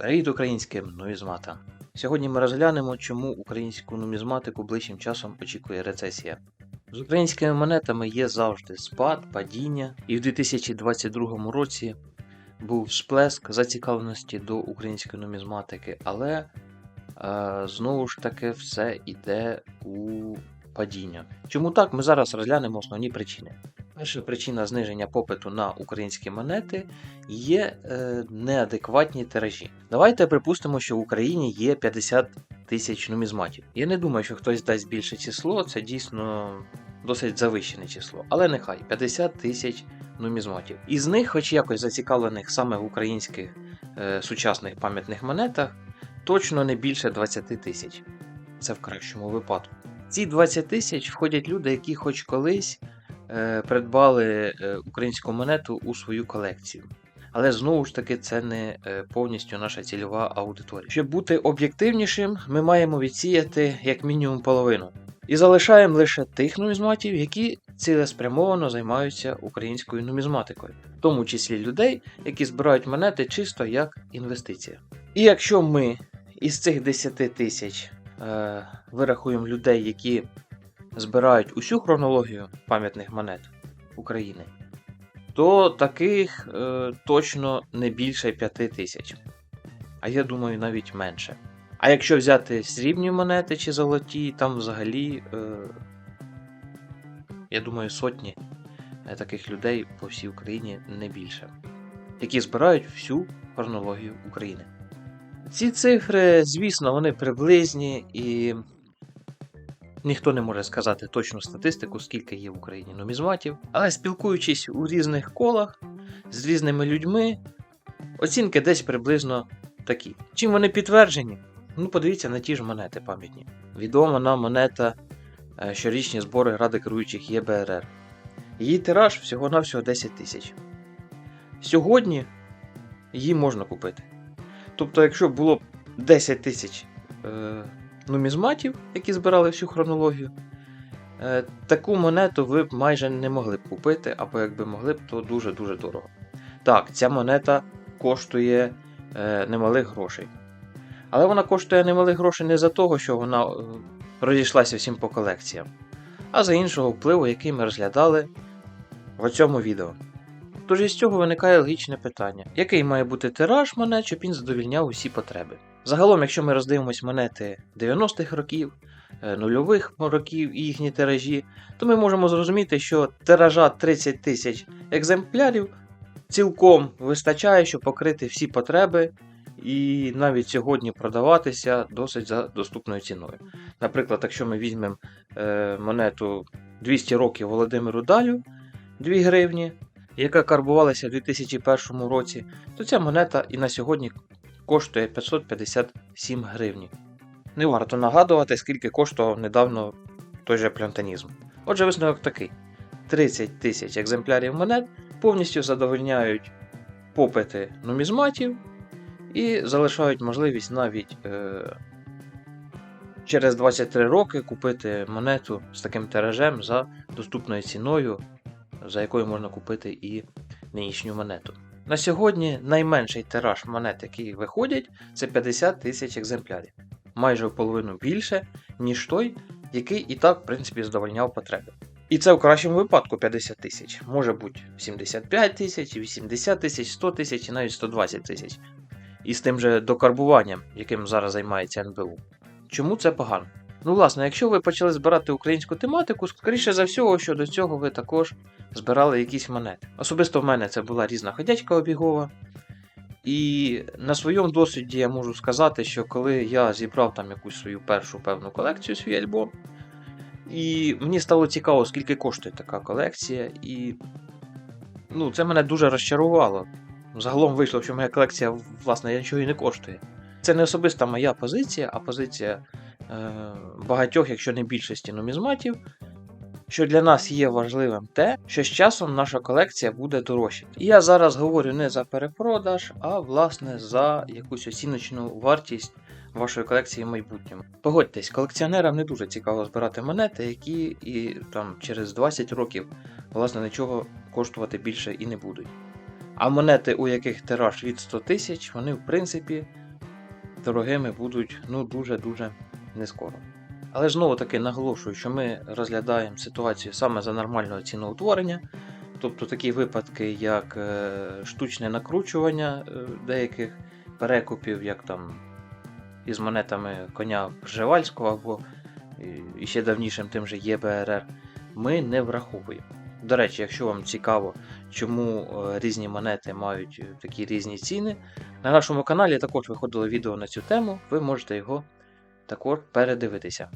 Привіт українським нумізматам! Сьогодні ми розглянемо, чому українську нумізматику ближчим часом очікує рецесія. З українськими монетами є завжди спад, падіння, і в 2022 році був сплеск зацікавленості до української нумізматики, але е, знову ж таки все йде у падіння. Чому так? Ми зараз розглянемо основні причини. Перша причина зниження попиту на українські монети є е, неадекватні тиражі. Давайте припустимо, що в Україні є 50 тисяч нумізматів. Я не думаю, що хтось дасть більше число, це дійсно досить завищене число. Але нехай 50 тисяч нумізматів. Із них, хоч якось зацікавлених саме в українських е, сучасних пам'ятних монетах, точно не більше 20 тисяч. Це в кращому випадку. Ці 20 тисяч входять люди, які хоч колись придбали е, українську монету у свою колекцію. Але знову ж таки, це не е, повністю наша цільова аудиторія. Щоб бути об'єктивнішим, ми маємо відсіяти як мінімум половину. І залишаємо лише тих нумізматів, які цілеспрямовано займаються українською нумізматикою, в тому числі людей, які збирають монети чисто як інвестиція. І якщо ми із цих 10 тисяч е, вирахуємо людей, які збирають усю хронологію пам'ятних монет України, то таких е, точно не більше 5 тисяч. А я думаю, навіть менше. А якщо взяти срібні монети чи золоті, там взагалі, е, я думаю, сотні е, таких людей по всій Україні не більше, які збирають всю хронологію України. Ці цифри, звісно, вони приблизні і ніхто не може сказати точну статистику, скільки є в Україні нумізматів, але спілкуючись у різних колах з різними людьми, оцінки десь приблизно такі. Чим вони підтверджені? Ну, подивіться на ті ж монети пам'ятні. Відома нам монета е, щорічні збори Ради керуючих ЄБРР. Її тираж всього-навсього 10 тисяч. Сьогодні її можна купити. Тобто, якщо було б 10 тисяч е, нумізматів, які збирали всю хронологію, е, таку монету ви б майже не могли б купити, або якби могли б, то дуже-дуже дорого. Так, ця монета коштує е, немалих грошей. Але вона коштує немалих грошей не за того, що вона е, розійшлася всім по колекціям, а за іншого впливу, який ми розглядали в цьому відео. Тож із цього виникає логічне питання: який має бути тираж монет, щоб він задовільняв усі потреби? Загалом, якщо ми роздивимось монети 90-х років, е, нульових років і їхні тиражі, то ми можемо зрозуміти, що тиража 30 тисяч екземплярів цілком вистачає, щоб покрити всі потреби і навіть сьогодні продаватися досить за доступною ціною. Наприклад, якщо ми візьмемо е, монету 200 років Володимиру Далю 2 гривні, яка карбувалася в 2001 році, то ця монета і на сьогодні коштує 557 гривні. Не варто нагадувати, скільки коштував недавно той же плянтанізм. Отже, висновок такий: 30 тисяч екземплярів монет повністю задовольняють попити нумізматів і залишають можливість навіть е, через 23 роки купити монету з таким тиражем за доступною ціною, за якою можна купити і нинішню монету. На сьогодні найменший тираж монет, які виходять, це 50 тисяч екземплярів, майже в половину більше, ніж той, який і так, в принципі, задовольняв потреби. І це в кращому випадку 50 тисяч. Може бути 75 тисяч, 80 тисяч, 100 тисяч і навіть 120 тисяч. І з тим же докарбуванням, яким зараз займається НБУ. Чому це погано? Ну, власне, якщо ви почали збирати українську тематику, скоріше за всього, що до цього ви також збирали якісь монети. Особисто в мене це була різна ходячка обігова. І на своєму досвіді я можу сказати, що коли я зібрав там якусь свою першу певну колекцію, свій альбом, і мені стало цікаво, скільки коштує така колекція, і ну, це мене дуже розчарувало. Загалом вийшло, що моя колекція, власне, нічого і не коштує. Це не особиста моя позиція, а позиція багатьох, якщо не більшості нумізматів, що для нас є важливим те, що з часом наша колекція буде дорожчати. І я зараз говорю не за перепродаж, а власне за якусь оціночну вартість вашої колекції в майбутньому. Погодьтесь, колекціонерам не дуже цікаво збирати монети, які і там через 20 років власне нічого коштувати більше і не будуть. А монети, у яких тираж від 100 тисяч, вони в принципі дорогими будуть ну дуже-дуже не скоро. Але знову таки наголошую, що ми розглядаємо ситуацію саме за нормального ціноутворення, тобто такі випадки, як е, штучне накручування е, деяких перекупів, як там із монетами коня Пржевальського або і ще давнішим тим же ЄБРР, ми не враховуємо. До речі, якщо вам цікаво, чому е, різні монети мають такі різні ціни, на нашому каналі також виходило відео на цю тему, ви можете його також передивитися.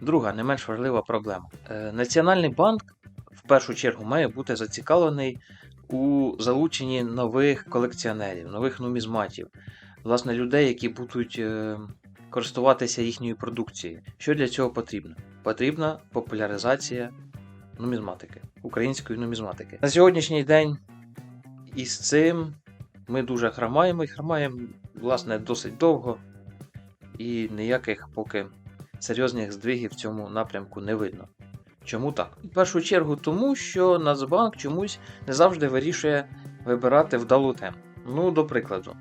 Друга, не менш важлива проблема. Е, Національний банк в першу чергу має бути зацікавлений у залученні нових колекціонерів, нових нумізматів, власне, людей, які будуть е, користуватися їхньою продукцією. Що для цього потрібно? Потрібна популяризація нумізматики, української нумізматики. На сьогоднішній день із цим ми дуже хромаємо і хромаємо, власне, досить довго, і ніяких поки серйозних здвигів в цьому напрямку не видно. Чому так? В першу чергу тому, що Нацбанк чомусь не завжди вирішує вибирати вдалу тему. Ну, до прикладу,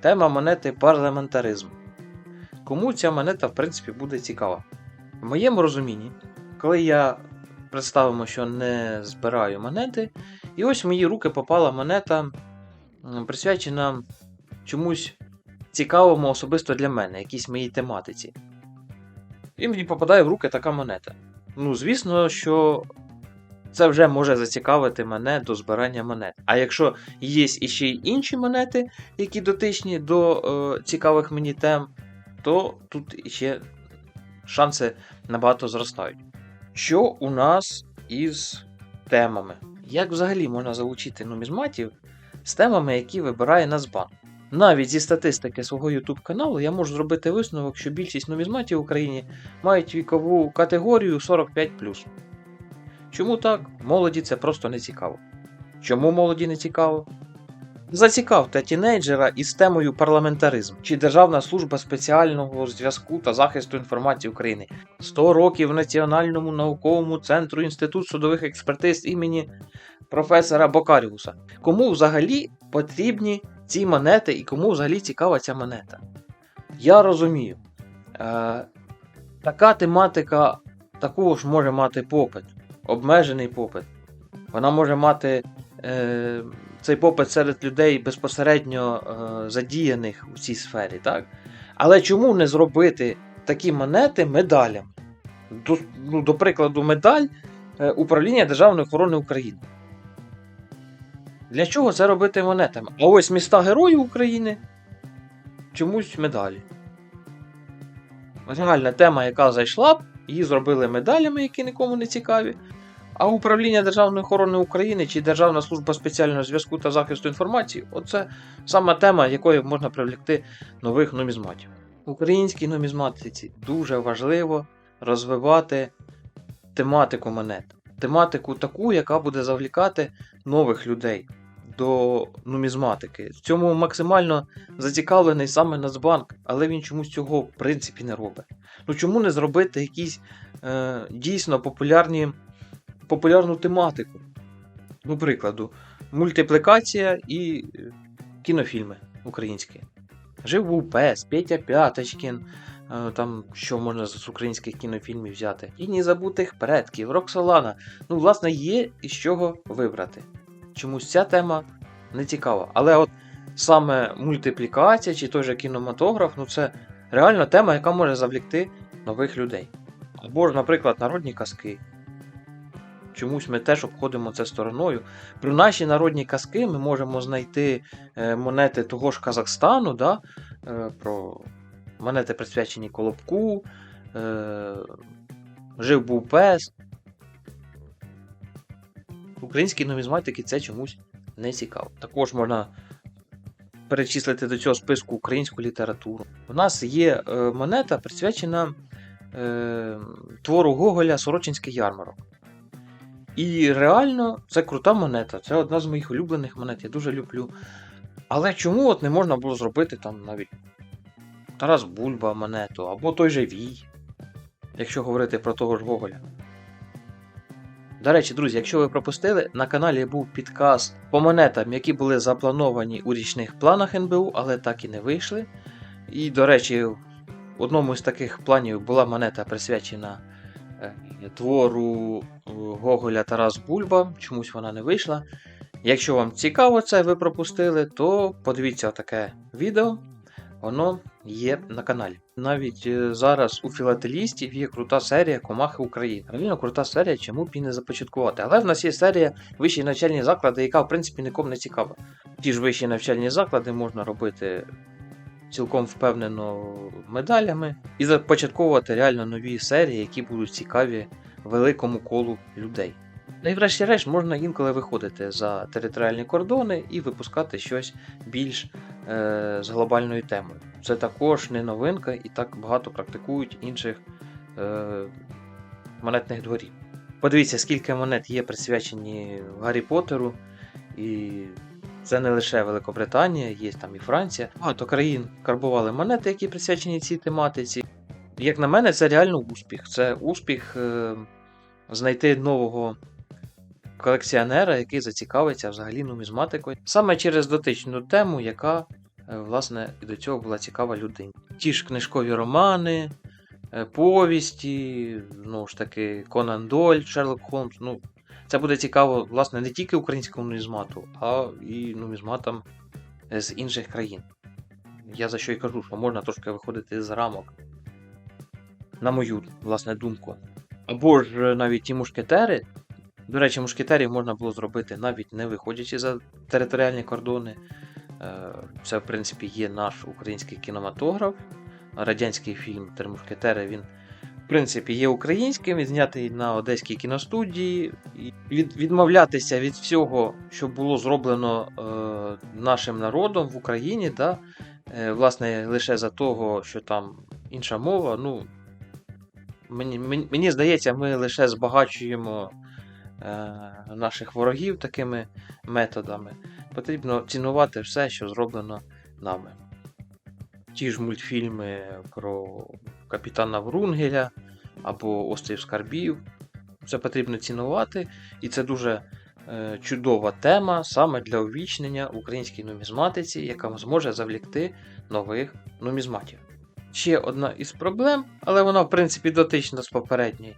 тема монети парламентаризм. Кому ця монета, в принципі, буде цікава? В моєму розумінні, коли я представимо, що не збираю монети, і ось в мої руки попала монета, присвячена чомусь цікавому особисто для мене, якійсь моїй тематиці. І мені попадає в руки така монета. Ну, звісно, що це вже може зацікавити мене до збирання монет. А якщо є іще й інші монети, які дотичні до е, цікавих мені тем, то тут ще шанси набагато зростають. Що у нас із темами? Як взагалі можна залучити нумізматів з темами, які вибирає Нацбанк? Навіть зі статистики свого YouTube каналу я можу зробити висновок, що більшість нумізматів в Україні мають вікову категорію 45. Чому так? Молоді це просто не цікаво. Чому молоді не цікаво? Зацікавте тінейджера із темою парламентаризм чи Державна служба спеціального зв'язку та захисту інформації України. 100 років Національному науковому центру Інститут судових експертиз імені професора Бокаріуса. Кому взагалі потрібні ці монети і кому взагалі цікава ця монета? Я розумію. Е, така тематика також може мати попит, обмежений попит. Вона може мати е, цей попит серед людей безпосередньо е, задіяних у цій сфері. Так? Але чому не зробити такі монети медалями? До, ну, до прикладу, медаль е, Управління Державної охорони України. Для чого це робити монетами? А ось міста Герої України чомусь медалі. Реальна тема, яка зайшла б, її зробили медалями, які нікому не цікаві. А управління Державної охорони України чи Державна служба спеціального зв'язку та захисту інформації оце сама тема, якою можна привлекти нових нумізматів. Українській нумізматиці дуже важливо розвивати тематику монет. Тематику таку, яка буде завлікати нових людей до нумізматики. В цьому максимально зацікавлений саме Нацбанк, але він чомусь цього в принципі не робить. Ну чому не зробити якісь е, дійсно популярні, популярну тематику? Ну, прикладу, мультиплікація і е, кінофільми українські. Жив був пес, Петя П'яточкін. е, Там що можна з українських кінофільмів взяти? Тіні забутих предків, Роксолана. Ну, власне, є із чого вибрати. Чомусь ця тема не цікава. Але от саме мультиплікація чи той же кінематограф, ну це реально тема, яка може завлікти нових людей. Або ж, наприклад, народні казки. Чомусь ми теж обходимо це стороною. Про наші народні казки ми можемо знайти е, монети того ж Казахстану, да? е, про монети присвячені Колобку, е, Жив був пес. Українській нумізматики це чомусь не цікаво. Також можна перечислити до цього списку українську літературу. У нас є е, монета, присвячена е, твору Гоголя Сорочинський ярмарок. І реально це крута монета. Це одна з моїх улюблених монет, я дуже люблю. Але чому от не можна було зробити там навіть Тарас Бульба монету, або той же Вій, якщо говорити про того ж Гоголя. До речі, друзі, якщо ви пропустили, на каналі був підкаст по монетам, які були заплановані у річних планах НБУ, але так і не вийшли. І, до речі, в одному з таких планів була монета присвячена е, твору е, Гоголя Тарас Бульба. Чомусь вона не вийшла. Якщо вам цікаво це, ви пропустили, то подивіться таке відео. Воно є на каналі. Навіть е, зараз у філателістів є крута серія Комахи України. Реально крута серія, чому б і не започаткувати. Але в нас є серія вищі навчальні заклади, яка в принципі нікому не цікава. Ті ж вищі навчальні заклади можна робити цілком впевнено медалями і започатковувати реально нові серії, які будуть цікаві великому колу людей. Ну і врешті-решт можна інколи виходити за територіальні кордони і випускати щось більш е, з глобальною темою. Це також не новинка і так багато практикують інших е, монетних дворів. Подивіться, скільки монет є присвячені Гаррі Поттеру, і це не лише Великобританія, є там і Франція. Багато країн карбували монети, які присвячені цій тематиці. Як на мене, це реально успіх. Це успіх е, знайти нового колекціонера, який зацікавиться взагалі нумізматикою, саме через дотичну тему, яка, е, власне, і до цього була цікава людині. Ті ж книжкові романи, е, повісті, знову ж таки, Конан Доль, Шерлок Холмс. Ну, це буде цікаво, власне, не тільки українському нумізмату, а і нумізматам з інших країн. Я за що й кажу, що можна трошки виходити з рамок. На мою власне думку. Або ж е, навіть ті мушкетери. До речі, мушкетерів можна було зробити навіть не виходячи за територіальні кордони. Е, Це, в принципі, є наш український кінематограф. Радянський фільм Три мушкетери він, в принципі, є українським, він знятий на Одеській кіностудії. Від, відмовлятися від всього, що було зроблено е, нашим народом в Україні, да, е, власне, лише за того, що там інша мова. ну, Мені, мені, мені здається, ми лише збагачуємо наших ворогів такими методами. Потрібно цінувати все, що зроблено нами. Ті ж мультфільми про капітана Врунгеля або Острів Скарбів. Це потрібно цінувати, і це дуже е, чудова тема саме для увічнення українській нумізматиці, яка зможе завлікти нових нумізматів. Ще одна із проблем, але вона, в принципі, дотична з попередньої,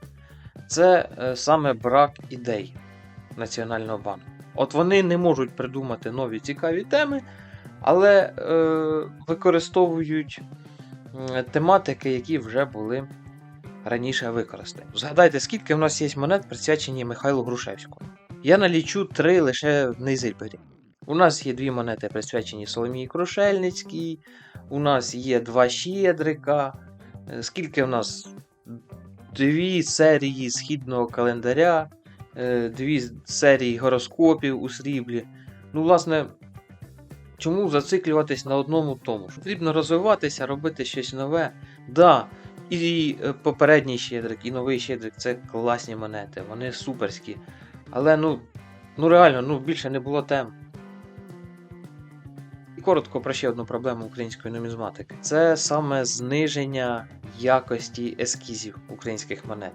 це е, саме брак ідей Національного банку. От вони не можуть придумати нові цікаві теми, але е, використовують тематики, які вже були раніше використані. Згадайте, скільки в нас є монет, присвячені Михайлу Грушевському. Я налічу три лише в Нейзильбері. У нас є дві монети, присвячені Соломії Крушельницькій. У нас є два Щедрика. Е, Скільки в нас? Дві серії східного календаря, е, дві серії гороскопів у сріблі. Ну, власне, чому зациклюватись на одному тому? Потрібно розвиватися, робити щось нове. Да, і е, попередній щедрик, і новий щедрик це класні монети, вони суперські. Але ну, ну реально, ну більше не було тем. І коротко про ще одну проблему української нумізматики. Це саме зниження якості ескізів українських монет.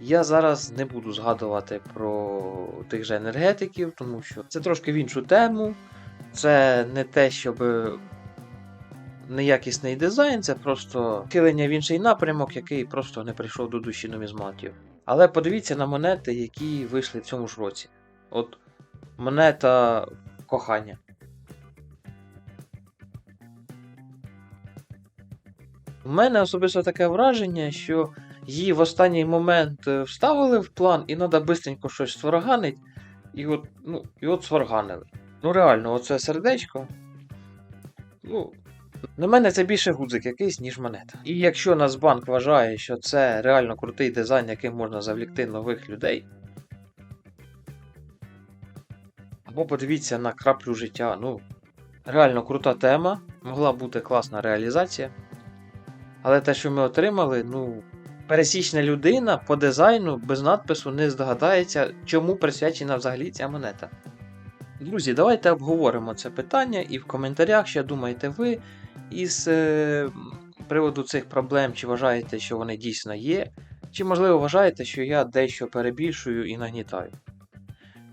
Я зараз не буду згадувати про тих же енергетиків, тому що це трошки в іншу тему. Це не те, щоб неякісний дизайн, це просто хилення в інший напрямок, який просто не прийшов до душі нумізматів. Але подивіться на монети, які вийшли в цьому ж році. От монета кохання. У мене особисто таке враження, що її в останній момент е, вставили в план і треба швидко щось сварганить. І от, ну, і от сварганили. Ну реально, оце сердечко. Ну, на мене це більше гудзик якийсь, ніж монета. І якщо Нацбанк вважає, що це реально крутий дизайн, яким можна завлікти нових людей. Або подивіться на краплю життя. Ну, реально крута тема, могла бути класна реалізація. Але те, що ми отримали, ну, пересічна людина по дизайну без надпису не здогадається, чому присвячена взагалі ця монета. Друзі, давайте обговоримо це питання і в коментарях, що думаєте ви із е, приводу цих проблем, чи вважаєте, що вони дійсно є, чи, можливо, вважаєте, що я дещо перебільшую і нагнітаю.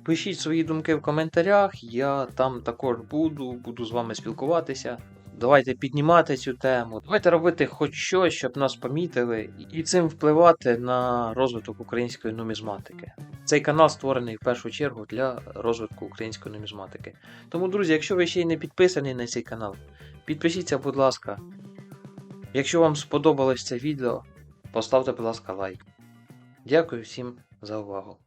Пишіть свої думки в коментарях, я там також буду, буду з вами спілкуватися. Давайте піднімати цю тему. Давайте робити хоч щось, щоб нас помітили, і цим впливати на розвиток української нумізматики. Цей канал створений в першу чергу для розвитку української нумізматики. Тому, друзі, якщо ви ще й не підписані на цей канал, підпишіться, будь ласка. Якщо вам сподобалось це відео, поставте, будь ласка, лайк. Дякую всім за увагу.